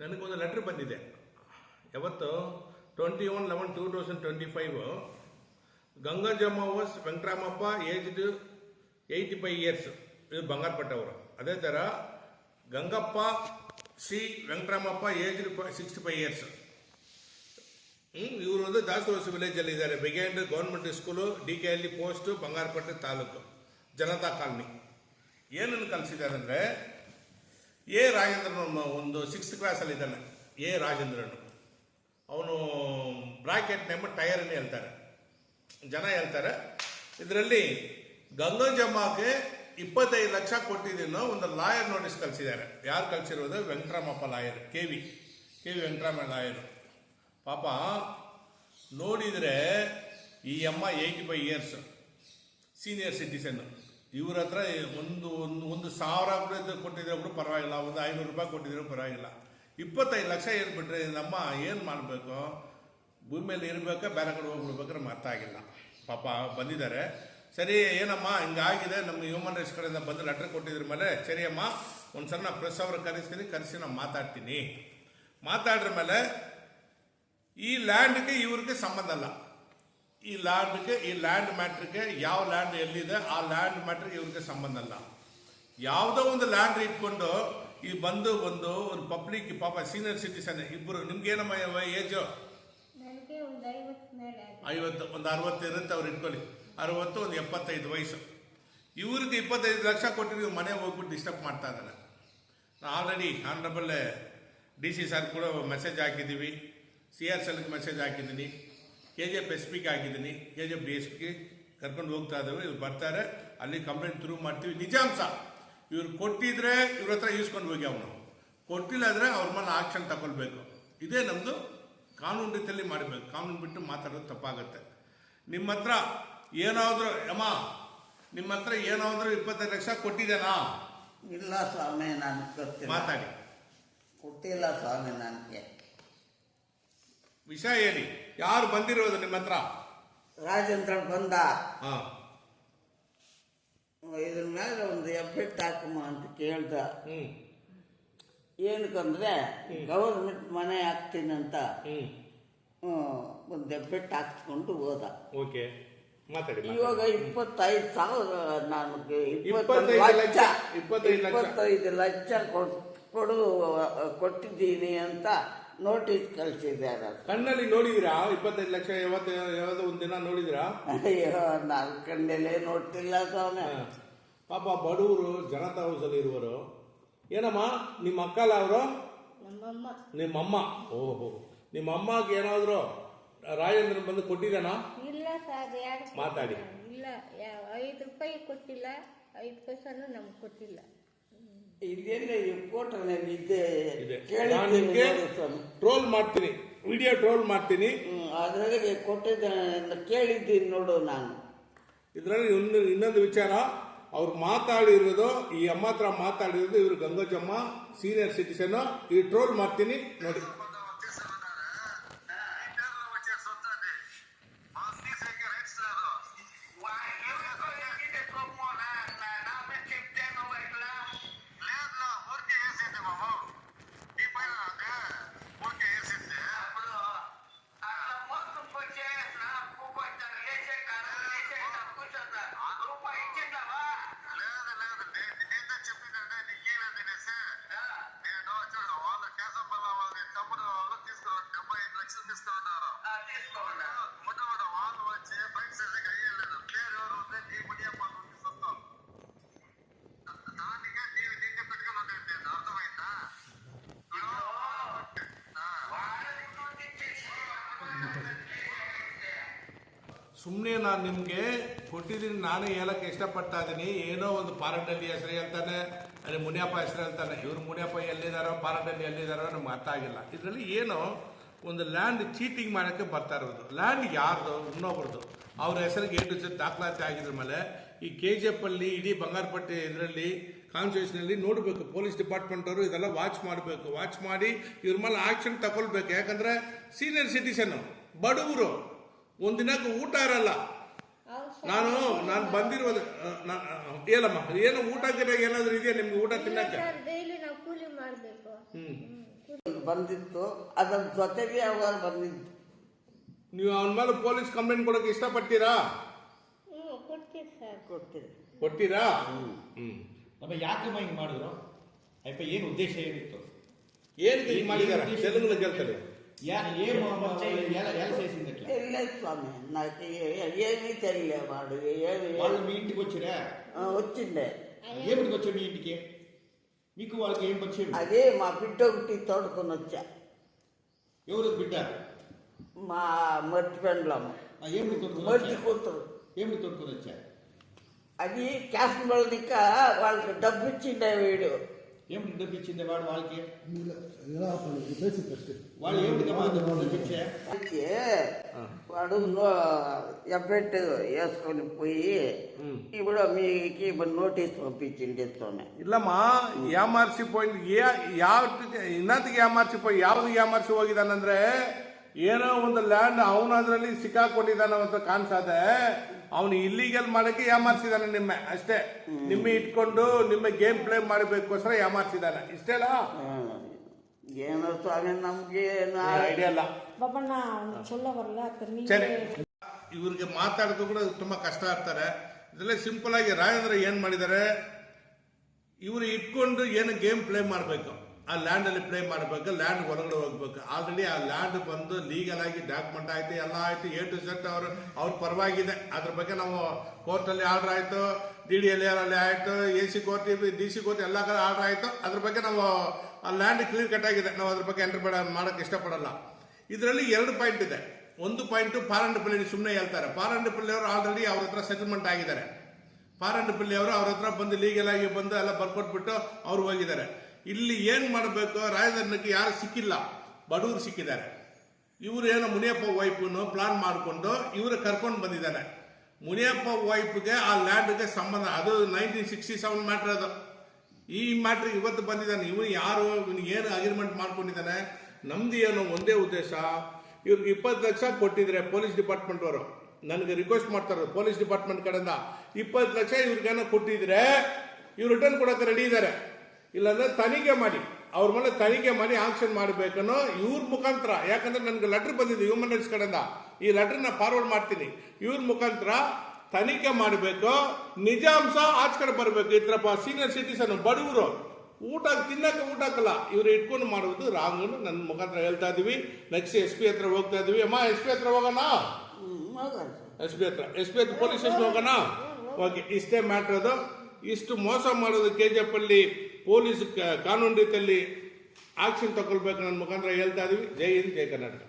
ನನಗೊಂದು ಲೆಟ್ರ್ ಬಂದಿದೆ. ಯಾವತ್ತು? Twenty one eleven two thousand twenty five Gangajamma ಓಸ್ Venkataramappa aged eighty five years ಇದು ಬಂಗಾರಪಟ್ಟವರು ಅದೇ ಥರ Gangappa, C. Venkataramappa aged sixty five years ಇವರು ಒಂದು ದಾಸವಾಸ ವಿಲೇಜಲ್ಲಿ ಇದ್ದಾರೆ. Behind government school D K ಎಲ್ಲಿ ಪೋಸ್ಟು ಬಂಗಾರಪಟ್ಟೆ ತಾಲೂಕು, ಜನತಾ ಕಾಲನಿ. ಏನನ್ನು ಕಲಿಸಿದ್ದಾರೆ ಅಂದರೆ ಎ ರಾಜೇಂದ್ರನ್ ಒಂದು ಸಿಕ್ಸ್ತ್ ಕ್ಲಾಸಲ್ಲಿ ಇದ್ದಾನೆ. ಎ ರಾಜೇಂದ್ರನು. ಅವನು ಬ್ರಾಕೆಟ್ ನೇಮ್ ಟೈರನ್ನು ಹೇಳ್ತಾರೆ. ಜನ ಹೇಳ್ತಾರೆ, ಇದರಲ್ಲಿ ಗಂಗಜಮ್ಮಕ್ಕೆ ಇಪ್ಪತ್ತೈದು ಲಕ್ಷ ಕೊಟ್ಟಿದ್ದೀನೋ ಒಂದು ಲಾಯರ್ ನೋಟಿಸ್ ಕಳಿಸಿದ್ದಾರೆ. ಯಾರು ಕಳಿಸಿರೋದು? Venkataramappa lawyer K V K V Venkatarama lawyer ಪಾಪ, ನೋಡಿದರೆ ಈ ಅಮ್ಮ eighty five years senior citizen ಇವ್ರ ಹತ್ರ ಒಂದು ಒಂದು ಒಂದು ಸಾವಿರ ಕೊಟ್ಟಿದ್ರೆ ಕೂಡ ಪರವಾಗಿಲ್ಲ, ಒಂದು ಐನೂರು ರೂಪಾಯಿ ಕೊಟ್ಟಿದ್ರು ಪರವಾಗಿಲ್ಲ. ಇಪ್ಪತ್ತೈದು ಲಕ್ಷ ಏನು ಬಿಟ್ರೆ ನಮ್ಮ ಏನು ಮಾಡಬೇಕು? ಭೂಮಿಯಲ್ಲಿ ಇರಬೇಕಾ ಬೇರೆ ಕಡೆ ಹೋಗ್ಬಿಡ್ಬೇಕಾದ್ರೆ ಮತ್ತಾಗಿಲ್ಲ ಪಾಪ ಬಂದಿದ್ದಾರೆ. ಸರಿ, ಏನಮ್ಮ, ಹಿಂಗಾಗಿದೆ, ನಮ್ಮ ಹ್ಯೂಮನ್ ರೈಟ್ಸ್ ಕಡೆಯಿಂದ ಬಂದು ಲೆಟ್ರ್ ಕೊಟ್ಟಿದ್ರ ಮೇಲೆ, ಸರಿಯಮ್ಮ ಒಂದು ನಾನು ಪ್ರೆಸ್ ಅವ್ರ ಕರೆಸ್ತೀನಿ, ಕರೆಸಿ ನಾನು ಮಾತಾಡ್ತೀನಿ. ಮಾತಾಡಿದ್ರ ಮೇಲೆ ಈ ಲ್ಯಾಂಡ್ಗೆ ಇವ್ರಿಗೆ ಸಂಬಂಧ ಅಲ್ಲ ಈ ಲ್ಯಾಂಡ್ಗೆ ಈ ಲ್ಯಾಂಡ್ ಮ್ಯಾಟ್ರಿಗೆ ಯಾವ ಲ್ಯಾಂಡ್ ಎಲ್ಲಿದೆ ಆ ಲ್ಯಾಂಡ್ ಮ್ಯಾಟ್ರಿಗೆ ಇವ್ರಿಗೆ ಸಂಬಂಧ ಅಲ್ಲ ಯಾವುದೋ ಒಂದು ಲ್ಯಾಂಡ್ ಇಟ್ಕೊಂಡು ಈ ಬಂದು ಒಂದು ಒಂದು ಪಬ್ಲಿಕ್ ಪಾಪ ಸೀನಿಯರ್ ಸಿಟಿಸನ್ ಇಬ್ಬರು ನಿಮ್ಗೆ ಏನಮ್ಮ ಏಜ್? ಐವತ್ತು. ಒಂದು ಅರವತ್ತು ಇರುತ್ತೆ ಅವ್ರು ಇಟ್ಕೊಳ್ಳಿ. ಅರವತ್ತು ಒಂದು ಎಪ್ಪತ್ತೈದು ವಯಸ್ಸು. ಇವ್ರಿಗೆ ಇಪ್ಪತ್ತೈದು ಲಕ್ಷ ಕೊಟ್ಟಿದ್ದೀವಿ ಮನೆ ಹೋಗ್ಬಿಟ್ಟು ಡಿಸ್ಟರ್ಬ್ ಮಾಡ್ತಾ ಇದ್ದಾರೆ already honourable D C sir ಕೂಡ ಮೆಸೇಜ್ ಹಾಕಿದ್ದೀವಿ. ಸಿ ಆರ್ ಸೆಲ್ಗೆ ಮೆಸೇಜ್ ಹಾಕಿದ್ದೀನಿ. ಕೆ ಜಿ ಎಫ್ ಎಸ್ ಪಿಗೆ ಹಾಕಿದ್ದೀನಿ K G F D S ಪಿಗೆ ಕರ್ಕೊಂಡು ಹೋಗ್ತಾ ಇದ್ದಾವೆ ಇವ್ರು ಬರ್ತಾರೆ. ಅಲ್ಲಿ ಕಂಪ್ಲೇಂಟ್ ಥ್ರೂ ಮಾಡ್ತೀವಿ. ನಿಜಾಂಶ ಇವ್ರು ಕೊಟ್ಟಿದ್ರೆ ಇವ್ರ ಹತ್ರ ಇಸ್ಕೊಂಡು ಹೋಗಿ ಅವನು. ಕೊಟ್ಟಿಲ್ಲ ಅಂದರೆ ಅವ್ರ ಮೇಲೆ ಆಕ್ಷನ್ ತಗೊಳ್ಬೇಕು. ಇದೇ ನಮ್ಮದು ಕಾನೂನು ರೀತಿಯಲ್ಲಿ ಮಾಡಬೇಕು. ಕಾನೂನು ಬಿಟ್ಟು ಮಾತಾಡೋದು ತಪ್ಪಾಗುತ್ತೆ. ನಿಮ್ಮ ಹತ್ರ ಏನಾದರೂ ಅಮ್ಮ ನಿಮ್ಮ ಹತ್ರ ಏನಾದರೂ ಇಪ್ಪತ್ತೈದು ಲಕ್ಷ ಕೊಟ್ಟಿದ್ದೇನಾ? ಇಲ್ಲ ಸ್ವಾಮಿ ನಾನು ಕೊಡ್ತೀನಿ ಮಾತಾಡಿ. ಕೊಟ್ಟಿಲ್ಲ ಸ್ವಾಮಿ ನನಗೆ. ವಿಷಯ ಹೇಳಿ. ಯಾರು ಬಂದಿರೋದು ನಿಮ್ಮ ಹತ್ರ? ರಾಜೇಂದ್ರ ಬಂದ. ಹಾಂ. ಇದ್ರ ಮೇಲೆ ಒಂದು ಎಫೆಕ್ಟ್ ಹಾಕಮ್ಮ ಅಂತ ಕೇಳ್ದ. ಏನಕ್ಕಂದ್ರೆ ಗೌರ್ಮೆಂಟ್ ಮನೆ ಹಾಕ್ತೀನಂತ ಹ್ಞೂ ಹ್ಮ್, ಒಂದು ಎಫೆಕ್ಟ್ ಹಾಕ್ಸ್ಕೊಂಡು ಹೋದ. ಓಕೆ. ಮಾತಾಡಿ ಇವಾಗ ಇಪ್ಪತ್ತೈದು ಸಾವಿರ ನನಗೆ ಇಪ್ಪತ್ತೈದು ಇಪ್ಪತ್ತೈದು ಲಕ್ಷ, ಲಕ್ಷ ಇಪ್ಪತ್ತೈದು ಲಕ್ಷ. ಇಪ್ಪತ್ತೈದು ಲಕ್ಷ ಕೊಡ್- ಕೊಡು ಕೊಟ್ಟಿದ್ದೀನಿ ಅಂತ ನೋಟಿಸ್ ಕಳಿಸಿದ್ದಾರೆ ಕಣ್ಣಲ್ಲಿ ನೋಡಿದಿರಾ? ಇಪ್ಪತ್ತೈದು ಲಕ್ಷ ಯಾವತ್ತು ಯಾವ್ದೋ ಒಂದು ದಿನ ನೋಡಿದಿರಾ? ಅಯ್ಯೋ ನಾಲ್ಕು ಕಣ್ಣಲ್ಲೇ ನೋಡ್ತಿಲ್ಲ ಸ್ವಾಮಿ ಪಾಪ ಬಡವರು ಜನತಾ ಹೌಸಲ್ಲಿ ಇರುವರು ಏನಮ್ಮ ನಿಮ್ಮ ಅಕ್ಕಲ್ಲ ಅವರು? ನಮ್ಮಮ್ಮ. ನಿಮ್ಮಮ್ಮ. ಓಹೋ. ನಿಮ್ಮ ಅಮ್ಮಗೆ ಏನಾದ್ರು ರಾಜೇಂದ್ರ ಬಂದು ಕೊಟ್ಟಿದ್ದಾನ? ಇಲ್ಲ ಸರ್ ಯಾರು ಮಾತಾಡಿ. ಇಲ್ಲ ಐದು ರೂಪಾಯಿ ಕೊಟ್ಟಿಲ್ಲ. ಐದು ಪೈಸಾನು ನಮ್ಗೆ ಕೊಟ್ಟಿಲ್ಲ. ಇಲ್ಲೆಲ್ಲ ಈ ಫೋಟೋನಲ್ಲಿ ಇದೆ. ನಾನು ನಿಮ್ಗೆ ಸ್ವಾಮಿ ಟ್ರೋಲ್ ಮಾಡ್ತೀನಿ. ವಿಡಿಯೋ ಟ್ರೋಲ್ ಮಾಡ್ತೀನಿ. ಅದ್ರೊಳಗೆ ಕೊಟ್ಟಿದ್ದ ಕೇಳಿದ್ದೀನಿ ನೋಡು ನಾನು. ಇದರಲ್ಲಿ ಒಂದು ಇನ್ನೊಂದು ವಿಚಾರ. ಅವ್ರು ಮಾತಾಡಿರೋದು ಈ ಅಮ್ಮ ಹತ್ರ ಮಾತಾಡಿರೋದು ಇವರು ಗಂಗೋಜಮ್ಮ ಸೀನಿಯರ್ ಸಿಟಿಸನ್ ಈ ಟ್ರೋಲ್ ಮಾಡ್ತೀನಿ ನೋಡಿ. ಸುಮ್ಮನೆ ನಾನು ನಿಮಗೆ ಕೊಟ್ಟಿದ್ದೀನಿ, ನಾನೇ ಹೇಳಕ್ಕೆ ಇಷ್ಟಪಡ್ತಾ ಇದ್ದೀನಿ ಏನೋ ಒಂದು ಪಾರಂಡಲ್ಲಿ ಹೆಸರು ಹೇಳ್ತಾನೆ ಅಲ್ಲಿ ಮುನಿಯಪ್ಪ ಹೆಸರು ಹೇಳ್ತಾನೆ ಇವರು ಮುನಿಯಪ್ಪ ಎಲ್ಲಿದ್ದಾರೋ ಪಾರಂಡಲ್ಲಿ ಎಲ್ಲಿದ್ದಾರೋ ನಮ್ಗೆ ಅರ್ಥ ಆಗಿಲ್ಲ. ಇದರಲ್ಲಿ ಏನೋ ಒಂದು ಲ್ಯಾಂಡ್ ಚೀಟಿಂಗ್ ಮಾಡೋಕ್ಕೆ ಬರ್ತಾ ಇರೋದು. ಲ್ಯಾಂಡ್ ಯಾರ್ದು? ಇನ್ನೊಬ್ರದ್ದು ಅವ್ರ ಹೆಸರಿಗೆ ಏಟು ಜೊತೆ ದಾಖಲಾತಿ ಆಗಿದ್ರ ಮೇಲೆ ಈ ಕೆ ಜಿ ಎಫ್ ಅಲ್ಲಿ ಇಡೀ ಬಂಗಾರಪಟ್ಟೆ ಇದರಲ್ಲಿ ಕಾನ್ಸ್ಟಿಟ್ಯೂಷನಲ್ಲಿ ನೋಡಬೇಕು. ಪೊಲೀಸ್ ಡಿಪಾರ್ಟ್ಮೆಂಟ್ ಅವರು ಇದೆಲ್ಲ ವಾಚ್ ಮಾಡಬೇಕು. ವಾಚ್ ಮಾಡಿ ಇವ್ರ ಮೇಲೆ ಆಕ್ಷನ್ ತಗೊಳ್ಬೇಕು. ಯಾಕಂದರೆ ಸೀನಿಯರ್ ಸಿಟಿಸನ್ನು ಬಡವರು. ಒಂದಿನಕ್ಕೆ ಊಟ ಇರಲ್ಲ. ನಾನು ನಾನು ಬಂದಿರೋದು ಏನಮ್ಮ ಹೇಳಮ್ಮ ಏನು ಊಟ ಗಿಡ ಏನಾದ್ರು ಇದೆಯಾ ನಿಮ್ಗೆ ಊಟ ತಿನ್ನಕ್ಕೆ? ಬಂದಿತ್ತು ಅದ್ರ ಜೊತೆಗೆ ಯಾವಾಗ ಬಂದಿತ್ತು ನೀವು ಅವನ ಮೇಲೆ ಪೊಲೀಸ್ ಕಂಪ್ಲೇಂಟ್ ಕೊಡೋಕೆ ಇಷ್ಟಪಡ್ತೀರಾ? ಕೊಡ್ತೀರಿ ಕೊಡ್ತೀರಾ? ಹ್ಮ್. ನಮ್ಮ ಯಾಕಮ್ಮ ಹಿಂಗೆ ಮಾಡಿದ್ರು? ಅಯ್ಯಪ್ಪ ಏನು ಉದ್ದೇಶ ಏನಿತ್ತು? ಏನು ಹಿಂಗ್ ಮಾಡಿದಾರೆ? ತೆಲುಗು ಕೇಳ್ತಾರೆ తెలియలేదు స్వామి. నాకు ఏమీ తెలియలేదు వాడు. ఏమి వాళ్ళు మీ ఇంటికి వచ్చిరా? వచ్చిండే. ఏమిటికి వచ్చాడు మీ ఇంటికి? మీకు వాళ్ళకి ఏం పరిచయం? అదే మా బిడ్డ ఒకటి తోడుకొని వచ్చా. ఎవరు బిడ్డ? మా మట్టి పెండ్లమ్మ. ఏమిటి మట్టి కూతురు. ఏమి తోడుకొని వచ్చా? అది క్యాష్ వాళ్ళకి వాళ్ళకి డబ్బు ఇచ్చిండే వీడు. ఏమిటి డబ్బు ఇచ్చింది వాడు వాళ్ళకి ఇలా బేసిక్ ఫస్ట్ వాళ్ళు ఏమిటికమ్మా డబ్బు ఇచ్చా ఇచ్చి వాడు ఎఫెక్ట్ వేసుకొని పోయి ఇప్పుడు మీకు నోటీస్ పంపించింది స్వామి ಇಲ್ಲಮ್ಮ ಯಾಮಾರ್ಸಿ ಪಾಯಿಂಟ್ ಯಾವ ಇನ್ನತಿಗೆ ಯಾಮಾರ್ಸಿ ಪಾಯಿಂಟ್ ಯಾವ್ದು ಯಾಮಾರ್ಸಿ ಹೋಗಿದಾನಂದ್ರೆ ಏನೋ ಒಂದು ಲ್ಯಾಂಡ್ ಅವನು ಅದರಲ್ಲಿ ಸಿಕ್ಕಾಕೊಂಡಿದ್ದಾನ ಅಂತ ಕಾಣಿಸದೆ ಅವನು ಇಲ್ಲಿಗಲ್ ಮಾಡಕ್ಕೆ ಯಾಮಾರ್ಸಿದಾನೆ ನಿಮ್ಮ ಅಷ್ಟೇ ನಿಮ್ಮ ಇಟ್ಕೊಂಡು ನಿಮ್ಮ ಗೇಮ್ ಪ್ಲೇ ಮಾಡಬೇಕೋಸ್ಕರ ಯಾಮಾರ್ಸಿದಾನೆ ಇಷ್ಟೇನಾ ఆ, ಏನೋ ಸ್ವಾಮಿ ನಮ್ಗೆ ನಾ- ಐಡಿಯಾ ಇಲ್ಲ ಬಾಬಣ್ಣ ಅವ್ನು சொல்ல வரல ಅತ್ತ ಸರಿ ಇವ್ರಿಗೆ ಮಾತಾಡೋದು ಕೂಡ ತುಂಬಾ ಕಷ್ಟ ಆಗ್ತಾರೆ ಇದರಲ್ಲೇ ಸಿಂಪಲ್ ಆಗಿ ರಾಜೇಂದ್ರ ಏನ್ ಮಾಡಿದ್ದಾರೆ ಇವರು ಇಟ್ಕೊಂಡು ಏನು ಗೇಮ್ ಪ್ಲೇ ಮಾಡಬೇಕು ಆ ಲ್ಯಾಂಡ್ ಅಲ್ಲಿ ಪ್ಲೇ ಮಾಡಬೇಕು ಲ್ಯಾಂಡ್ ಹೊರಗಡೆ ಹೋಗ್ಬೇಕು. ಆಲ್ರೆಡಿ ಆ ಲ್ಯಾಂಡ್ ಬಂದು ಲೀಗಲ್ ಆಗಿ ಡಾಕ್ಯುಮೆಂಟ್ ಆಯ್ತು, ಎಲ್ಲ ಆಯ್ತು ಎ ಟು ಸೆಟ್ ಅವರು, ಅವ್ರ ಪರವಾಗಿದೆ. ಅದ್ರ ಬಗ್ಗೆ ನಾವು ಕೋರ್ಟ್ ಅಲ್ಲಿ ಆರ್ಡರ್ ಆಯ್ತು ಡಿ ಡಿ ಎಲ್ ಅಲ್ಲಿ ಆಯ್ತು A C court D C court ಎಲ್ಲ ಕಡೆ ಆರ್ಡರ್ ಆಯ್ತು. ಅದ್ರ ಬಗ್ಗೆ ನಾವು ಆ ಲ್ಯಾಂಡ್ ಕ್ಲಿಯರ್ ಕಟ್ ಆಗಿದೆ. ನಾವು ಅದ್ರ ಬಗ್ಗೆ ಎಂಟರ್ ಮಾಡೋಕೆ ಇಷ್ಟಪಡಲ್ಲ. ಇದರಲ್ಲಿ ಎರಡು ಪಾಯಿಂಟ್ ಇದೆ. ಒಂದು ಪಾಯಿಂಟ್ ಪಾರಂಡಪಲ್ಲಿ ಸುಮ್ಮನೆ ಹೇಳ್ತಾರೆ. ಪಾರಂಡಪಲ್ಲಿ ಅವರು ಆಲ್ರೆಡಿ ಅವ್ರ ಹತ್ರ ಸೆಟಲ್ಮೆಂಟ್ ಆಗಿದ್ದಾರೆ. ಪಾರಂಡಪಲ್ಲಿ ಅವರು ಅವ್ರ ಹತ್ರ ಬಂದು ಲೀಗಲ್ ಆಗಿ ಬಂದು ಎಲ್ಲ ಬರ್ಕೊಟ್ಬಿಟ್ಟು ಅವ್ರು ಹೋಗಿದ್ದಾರೆ. ಇಲ್ಲಿ ಏನು ಮಾಡಬೇಕು? ರಾಜಧಾನಿಗೆ ಯಾರು ಸಿಕ್ಕಿಲ್ಲ. ಬಡವರು ಸಿಕ್ಕಿದ್ದಾರೆ. ಇವರು ಏನೋ ಮುನಿಯಪ್ಪ ವೈಫ್ನು ಪ್ಲಾನ್ ಮಾಡಿಕೊಂಡು ಇವರು ಕರ್ಕೊಂಡು ಬಂದಿದ್ದಾರೆ. ಮುನಿಯಪ್ಪ ವೈಫ್ಗೆ ಆ ಲ್ಯಾಂಡ್ಗೆ ಸಂಬಂಧ, ಅದು ನೈನ್ಟೀನ್ ಸಿಕ್ಸ್ಟಿ ಸೆವೆನ್ ಮ್ಯಾಟ್ರ್ ಅದು. ಈ ಮ್ಯಾಟ್ರ್ ಇವತ್ತು ಬಂದಿದ್ದಾನೆ. ಇವನು ಯಾರು? ಇವನು ಏನು ಅಗ್ರಿಮೆಂಟ್ ಮಾಡ್ಕೊಂಡಿದ್ದಾನೆ? ನಮ್ದು ಏನೋ ಒಂದೇ ಉದ್ದೇಶ. ಇವ್ರಿಗೆ ಇಪ್ಪತ್ತು ಲಕ್ಷ ಕೊಟ್ಟಿದ್ರೆ ಪೊಲೀಸ್ ಡಿಪಾರ್ಟ್ಮೆಂಟ್ ಅವರು. ನನಗೆ ರಿಕ್ವೆಸ್ಟ್ ಮಾಡ್ತಾರೆ ಪೊಲೀಸ್ ಡಿಪಾರ್ಟ್ಮೆಂಟ್ ಕಡೆಯಿಂದ. ಇಪ್ಪತ್ತು ಲಕ್ಷ ಇವ್ರಿಗೇನೋ ಕೊಟ್ಟಿದ್ರೆ, ಇವ್ರು ರಿಟರ್ನ್ ಕೊಡೋಕೆ ರೆಡಿ ಇದ್ದಾರೆ. ಇಲ್ಲಾಂದ್ರೆ ತನಿಖೆ ಮಾಡಿ, ಅವ್ರ ಮೇಲೆ ತನಿಖೆ ಮಾಡಿ ಆಕ್ಷನ್ ಮಾಡಬೇಕನ್ನೋ ಇವ್ರ ಮುಖಾಂತರ, ಯಾಕಂದ್ರೆ ನನಗೆ ಲೆಟರ್ ಬಂದಿದೆ ಹ್ಯೂಮನ್ ರೈಟ್ಸ್ ಕಡೆಯಿಂದ. ಈ ಲೆಟರ್ನ ಫಾರ್ವರ್ಡ್ ಮಾಡ್ತೀನಿ. ಇವ್ರ ಮುಖಾಂತರ ತನಿಖೆ ಮಾಡಬೇಕು, ನಿಜಾಂಶ ಆಚ ಕಡೆ ಬರಬೇಕು. ಇದ್ರಪ್ಪ ಸೀನಿಯರ್ ಸಿಟಿಸನ್ ಬಡವರು, ಊಟ ತಿನ್ನಕ್ಕೆ ಊಟ ಹಾಕಲ್ಲ. ಇವ್ರು ಇಟ್ಕೊಂಡು ಮಾಡುವುದು ರಾಂಗ್ ನನ್ನ ಮುಖಾಂತರ ಹೇಳ್ತಾ ಇದೀವಿ. ನೆಕ್ಸ್ಟ್ ಎಸ್ ಪಿ ಹತ್ರ ಹೋಗ್ತಾ ಇದೀವಿ. ಅಮ್ಮ ಎಸ್ ಪಿ ಹತ್ರ ಹೋಗೋಣ. ಎಸ್ ಪಿ ಹತ್ರ ಎಸ್ ಪಿ ಹತ್ರ ಪೊಲೀಸ್ ಸ್ಟೇಷನ್ ಹೋಗೋಣ? ಓಕೆ ಇಷ್ಟೇ ಮ್ಯಾಟ್ರ್ ಅದು. ಇಷ್ಟು ಮೋಸ ಮಾಡೋದು ಕೆ ಜಿ ಎಫ್ ಅಲ್ಲಿ ಪೊಲೀಸ್ ಕಾನೂನು ರೀತಿಯಲ್ಲಿ ಆಕ್ಷನ್ ತಗೊಳ್ಬೇಕು ನನ್ನ ಮುಖಾಂತರ ಹೇಳ್ತಾ ಇದೀವಿ. ಜೈ ಹಿಂದ್ ಜೈ ಕರ್ನಾಟಕ.